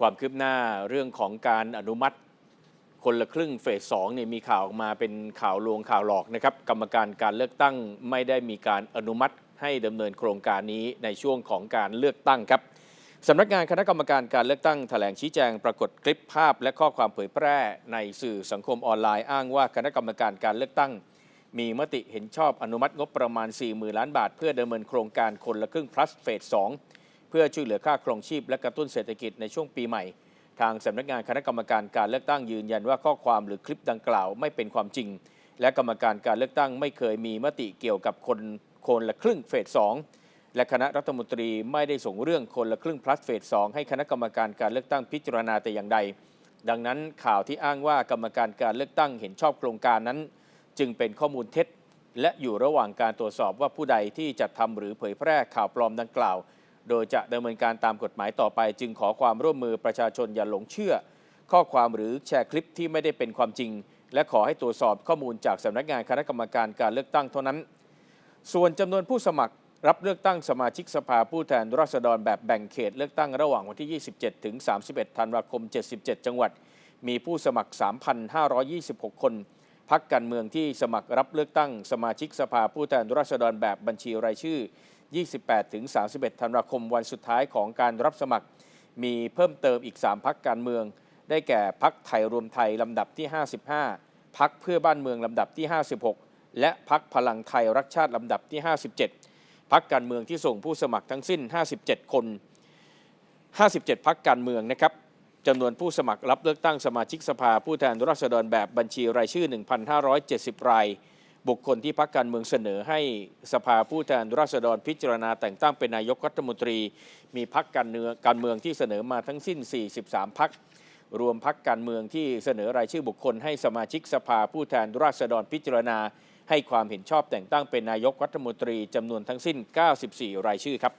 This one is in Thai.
ความคืบหน้าเรื่องของการอนุมัติคนละครึ่งเฟสสองเนี่ยมีข่าวออกมาเป็นข่าวลวงข่าวหลอกนะครับ กรรมการการเลือกตั้งไม่ได้มีการอนุมัติให้ดำเนินโครงการนี้ในช่วงของการเลือกตั้งครับสำนักงานคณะกรรมการการเลือกตั้งแถลงชี้แจงปรากฏคลิปภาพ และข้อความเผยแพร่ในสื่อสังคมออนไลน์อ้างว่าคณะกรรมการการเลือกตั้ง มีมติเห็นชอบอนุมัติงบประมาณ 40,000 ล้านบาท เพื่อดำเนินโครงการคนละครึ่ง plus เฟส2 เพื่อช่วยเหลือค่าครองชีพและกระตุ้นเศรษฐกิจในช่วงปีใหม่ ทางสำนักงานคณะกรรมการการเลือกตั้งยืนยันว่าข้อความหรือคลิปดังกล่าวไม่เป็นความจริง และกรรมการการเลือกตั้งไม่เคยมีมติเกี่ยวกับคนคนละครึ่งเฟส2และคณะรัฐมนตรีไม่ได้ส่งเรื่องคนละครึ่ง plus เฟส2ให้คณะกรรมการการเลือกตั้งพิจารณาแต่อย่างใด ดังนั้นข่าวที่อ้างว่ากรรมการการเลือกตั้งเห็นชอบโครงการนั้น จึงเป็นข้อมูลเท็จ และอยู่ระหว่างการตรวจสอบว่าผู้ใดที่จะทำหรือเผยแพร่ข่าวปลอมดังกล่าว โดยจะดำเนินการตามกฎหมายต่อไปจึงขอความร่วมมือประชาชนอย่าหลงเชื่อ ข้อความหรือแชร์คลิปที่ไม่ได้เป็นความจริง และขอให้ตรวจสอบข้อมูลจากสำนักงานคณะกรรมการการเลือกตั้งเท่านั้น ส่วนจำนวนผู้สมัครรับเลือกตั้งสมาชิกสภาผู้แทนราษฎรแบบแบ่งเขตเลือกตั้งระหว่างวันที่ 27 ถึง 31 ธันวาคม 77 จังหวัด มีผู้สมัคร 3,526 คน พักการเมืองที่สมัครรับเลือกตั้งสมาชิกสภาผู้แทนราษฎรแบบบัญชีรายชื่อ 28-31 ธันวาคมวันสุดท้ายของการรับสมัคร มีเพิ่มเติมอีก 3 พักการเมือง ได้แก่พักไทยรวมไทยลำดับที่ 55 พักเพื่อบ้านเมืองลำดับที่ 56 และพักพลังไทยรักชาติลำดับที่ 57 พักการเมืองที่ส่งผู้สมัครทั้งสิ้น 57 คน 57 พักการเมืองนะครับ จำนวนผู้สมัครรับเลือกตั้งสมาชิกสภาผู้แทนราษฎรแบบบัญชีรายชื่อ 1,570 ราย บุคคลที่พักการเมืองเสนอให้สภาผู้แทนราษฎรพิจารณาแต่งตั้งเป็นนายกรัฐมนตรี มีพักการเมืองการเมืองที่เสนอมาทั้งสิ้น 43 พัก รวมพักการเมืองที่เสนอรายชื่อบุคคลให้สมาชิกสภาผู้แทนราษฎรพิจารณา ให้ความเห็นชอบแต่งตั้งเป็นนายกรัฐมนตรีจำนวนทั้งสิ้น 94 รายชื่อครับ